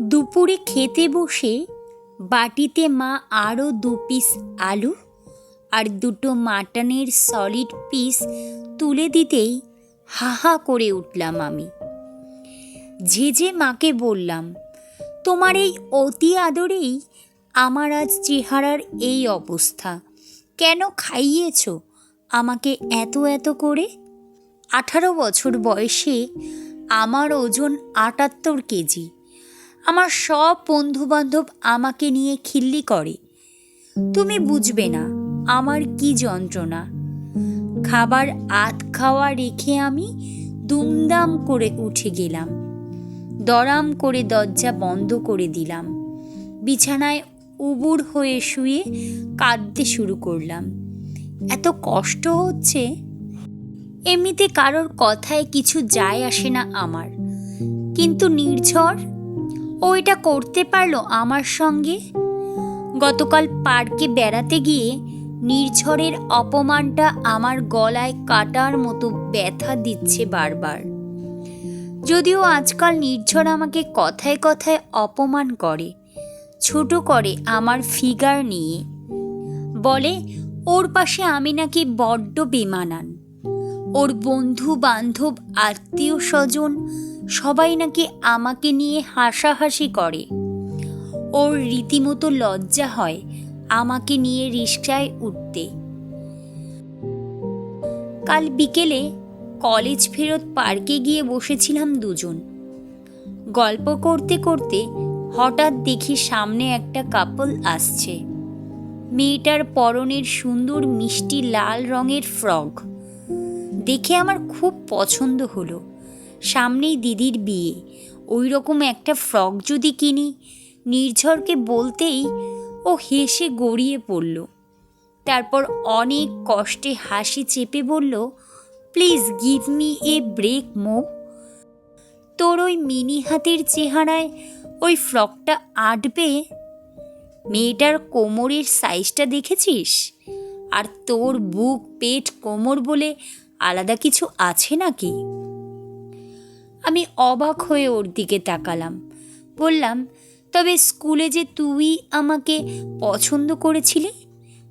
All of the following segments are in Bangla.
দুপুরে খেতে বসে বাটিতে মা আরও দু পিস আলু আর দুটো মাটনের সলিড পিস তুলে দিতেই হা হা করে উঠলাম আমি। ঝেঝে মাকে বললাম, তোমার এই অতি আদরেই আমার আজ চেহারার এই অবস্থা। কেন খাইয়েছ আমাকে এত এত করে? আঠারো বছর বয়সে আমার ওজন আটাত্তর কেজি। আমার সব বন্ধুবান্ধব আমাকে নিয়ে খিল্লি করে। তুমি বুঝবে না আমার কি যন্ত্রণা। খাবার আধ খাওয়া রেখে আমি দুমদাম করে উঠে গেলাম। দরাম করে দরজা বন্ধ করে দিলাম। বিছানায় উবুর হয়ে শুয়ে কাঁদতে শুরু করলাম। এত কষ্ট হচ্ছে? এমনিতে কারোর কথায় কিছু যায় আসে না আমার। কিন্তু নির্ঝর ও এটা করতে পারল আমার সঙ্গে? গতকাল পার্কে বেড়াতে গিয়ে নির্ঝরের অপমানটা আমার গলায় কাটার মতো ব্যথা দিচ্ছে বারবার। যদিও আজকাল নির্ঝর আমাকে কথায় কথায় অপমান করে, ছোট করে আমার ফিগার নিয়ে। বলে, ওর পাশে আমি নাকি বড্ড বেমানান। ওর বন্ধু বান্ধব আত্মীয় স্বজন সবাই নাকি আমাকে নিয়ে হাসাহাসি করে। ওর রীতিমতো লজ্জা হয় আমাকে নিয়ে রিক্সায় উঠতে। কাল বিকেলে কলেজ ফেরত পার্কে গিয়ে বসেছিলাম দুজন। গল্প করতে করতে হঠাৎ দেখি সামনে একটা কাপল আসছে। মেয়েটার পরনের সুন্দর মিষ্টি লাল রঙের ফ্রক। দেখে আমার খুব পছন্দ হলো। সামনেই দিদির বিয়ে। ওই রকম একটা ফ্রক যদি কিনি, নির্ঝরকে বলতেই ও হেসে গড়িয়ে পড়ল। তারপর অনেক কষ্টে হাসি চেপে বলল, please give me a break মো তোর ওই মিনি হাতের চেহারায় ওই ফ্রকটা আঁটবে? মেয়েটার কোমরের সাইজটা দেখেছিস? আর তোর বুক, পেট, কোমর বলে আলাদা কিছু আছে নাকি? আমি অবাক হয়ে ওর দিকে তাকালাম। বললাম, তবে স্কুলে যে তুই আমাকে পছন্দ করেছিলি?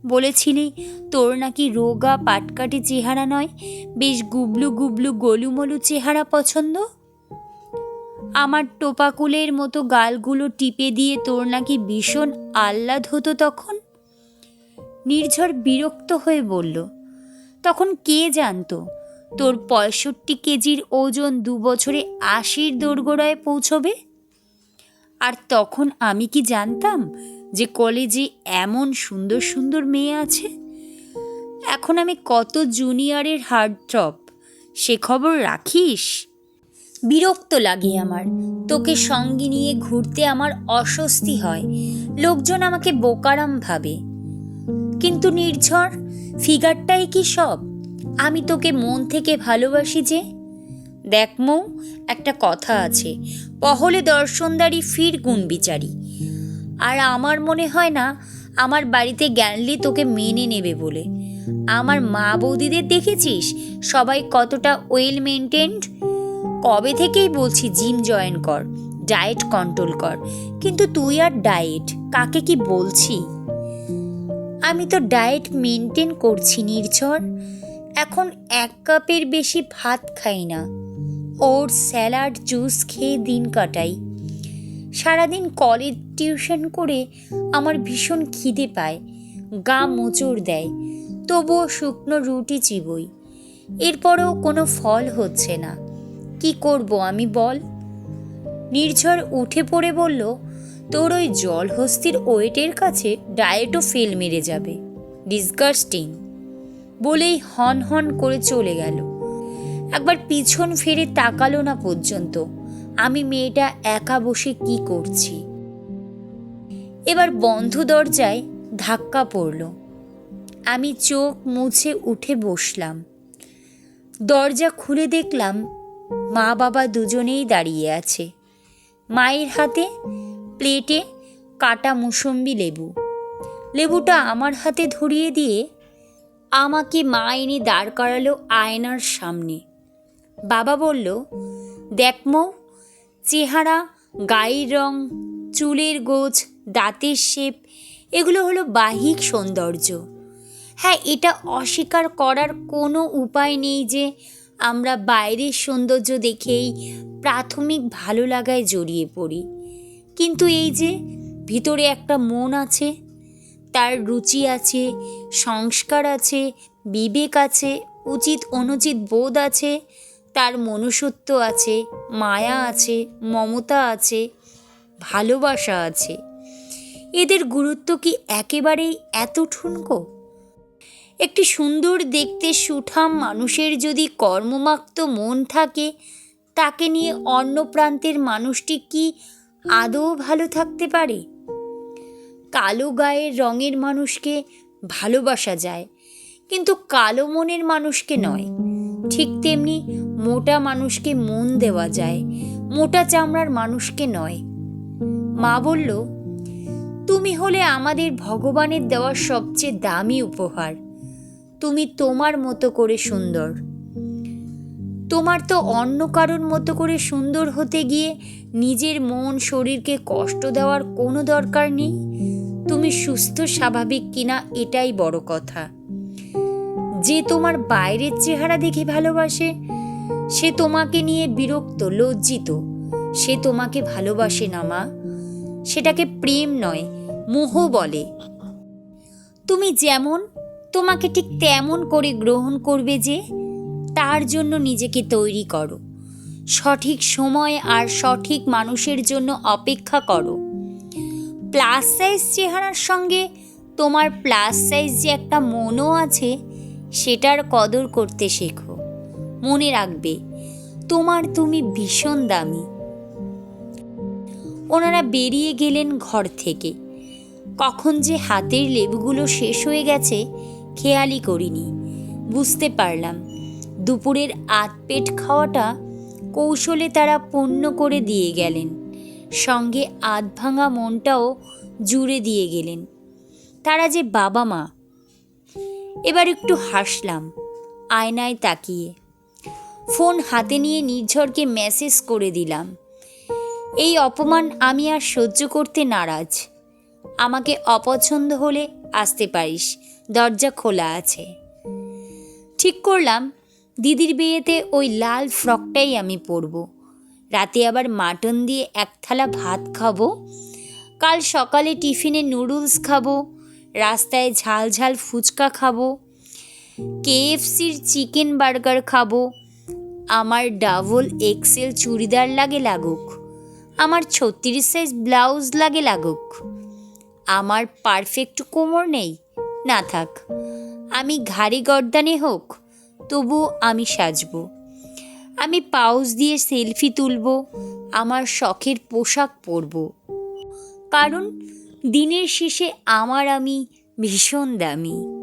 বলেছিলি, তোর নাকি রোগা পাটকাটে চেহারা নয়, বেশ গুবলু গুবলু গলুমলু চেহারা পছন্দ? আমার টোপাকুলের মতো গালগুলো টিপে দিয়ে তোর নাকি ভীষণ আহ্লাদ হতো তখন? নির্ঝর বিরক্ত হয়ে বলল, তখন কে জানতো? তোর পঁয়ষট্টি কেজির ওজন দু বছরে আশির দোরগোড়ায় পৌঁছবে? আর তখন আমি কি জানতাম যে কলেজে এমন সুন্দর সুন্দর মেয়ে আছে? এখন আমি কত জুনিয়রের হার্ড ড্রপ সে খবর রাখিস? বিরক্ত লাগে আমার, তোকে সঙ্গে নিয়ে ঘুরতে আমার অস্বস্তি হয়, লোকজন আমাকে বোকারাম ভাবে। কিন্তু নির্ঝর ফিগারটাই কি সব? আমি তোকে মন থেকে ভালোবাসি যে। দেখ মৌ, একটা কথা আছে। পহলে দর্শনদারি, ফির গুণ বিচারি। আর আমার মনে হয় না, আমার বাড়িতে জ্ঞানলি তোকে মেনে নেবে বলে। আমার মা বৌদিদের দেখেছিস? সবাই কতটা ওয়েল মেনটেন্ড কবে থেকেই বলছি জিম জয়েন কর, ডায়েট কন্ট্রোল কর। কিন্তু তুই আর ডায়েট, কাকে কি বলছি? আমি তো ডায়েট মেনটেন করছি, নির্ঝর। এখন এক কাপের বেশি ভাত খাই না। ওর স্যালাড জুস খেয়ে দিন কাটাই। সারাদিন কলেজ টিউশন করে আমার ভীষণ খিদে পায়, গা মোচড় দেয়, তবুও শুকনো রুটি চিবই। এরপরেও কোনো ফল হচ্ছে না। কি করব আমি বল? নির্ঝর উঠে পড়ে বলল, তোর ওই জলহস্তির ওয়েটের কাছে ডায়েটও ফেল মেরে যাবে। ডিসগাস্টিং। বলেই হন হন করে চলে গেল। একবার পিছন ফিরে তাকালো না পর্যন্ত। আমি মেয়েটা একা বসে কি করছি? এবার বন্ধ দরজায় ধাক্কা পড়ল। আমি চোখ মুছে উঠে বসলাম। দরজা খুলে দেখলাম মা বাবা দুজনেই দাঁড়িয়ে আছে। মায়ের হাতে প্লেটে কাটা মুসম্বি লেবু। লেবুটা আমার হাতে ধরিয়ে দিয়ে আমাকে মা এনে দাঁড় করালো আয়নার সামনে। বাবা বলল, দেখ মৌ, চেহারা, গায়ের রং, চুলের গোছ, দাঁতের শেপ, এগুলো হলো বাহিক সৌন্দর্য। হ্যাঁ এটা অস্বীকার করার কোনো উপায় নেই যে আমরা বাইরের সৌন্দর্য দেখেই প্রাথমিক ভালো লাগায় জড়িয়ে পড়ি। কিন্তু এই যে ভিতরে একটা মন আছে তার রুচি আছে, সংস্কার আছে, বিবেক আছে, উচিত অনুচিত বোধ আছে, তার মনুষ্যত্ব আছে, মায়া আছে, মমতা আছে, ভালোবাসা আছে। এদের গুরুত্ব কি একেবারেই এত ঠুনকো একটি সুন্দর দেখতে সুঠাম মানুষের যদি কর্মমাক্ত মন থাকে, তাকে নিয়ে অন্য প্রান্তের মানুষটি কি আদৌ ভালো থাকতে পারে? কালো গায়ের রঙের মানুষকে ভালোবাসা যায়, কিন্তু কালো মনের মানুষকে নয়। ঠিক তেমনি মোটা মানুষকে মন দেওয়া যায়, মোটা চামড়ার মানুষকে নয়। মা বলল, তুমি হলে আমাদের ভগবানের দেওয়া সবচেয়ে দামি উপহার। তুমি তোমার মতো করে সুন্দর। তোমার তো অন্য কারোর মতো করে সুন্দর হতে গিয়ে নিজের মন, শরীরকে কষ্ট দেওয়ার কোনো দরকার নেই। তুমি সুস্থ, স্বাভাবিক কিনা এটাই বড় কথা। যে তোমার বাইরের চেহারা দেখে ভালোবাসে, সে তোমাকে নিয়ে বিরক্ত, লজ্জিত। সে তোমাকে ভালোবাসে না, মা। সেটাকে প্রেম নয়, মোহ বলে। তুমি যেমন, তোমাকে ঠিক তেমন করে গ্রহণ করবে যে, তার জন্য নিজেকে তৈরি করো। সঠিক সময় আর সঠিক মানুষের জন্য অপেক্ষা করো। প্লাস সাইজ চেহারার সঙ্গে তোমার প্লাস সাইজ যে একটা মনও আছে, সেটার কদর করতে শেখো। মনে রাখবে, তোমার তুমি ভীষণ দামি। ওনারা বেরিয়ে গেলেন ঘর থেকে। কখন যে হাতের লেবুগুলো শেষ হয়ে গেছে, খেয়ালই করিনি। বুঝতে পারলাম, দুপুরের আধ পেট খাওয়াটা কৌশলে তারা পূর্ণ করে দিয়ে গেলেন। সঙ্গে আধ ভাঙা মনটাও জুড়ে দিয়ে গেলেন। তারা যে বাবা মা। এবার একটু হাসলাম, আয়নায় তাকিয়ে। ফোন হাতে নিয়ে নির্ঝরকে মেসেজ করে দিলাম, এই অপমান আমি আর সহ্য করতে নারাজ। আমাকে অপছন্দ হলে আসতে পারিস, দরজা খোলা আছে। ঠিক করলাম, দিদির বিয়েতে ওই লাল ফ্রকটাই আমি পরবো। রাতে আবার মাটন দিয়ে এক থালা ভাত খাব। কাল সকালে টিফিনে নুডলস খাব। রাস্তায় ঝাল ঝাল ফুচকা খাব। কেএফসির চিকেন বার্গার খাব। আমার ডাবল এক্সেল চুড়িদার লাগে লাগুক। আমার ছত্রিশ সাইজ ব্লাউজ লাগে লাগুক। আমার পারফেক্ট কোমর নেই। না থাক, আমি ঘাড়ি গর্দানে হোক তবু আমি সাজবো। আমি পাউস দিয়ে সেলফি তুলব, আমার শখের পোশাক পরব। কারণ দিনের শেষে আমার আমি ভীষণ দামি।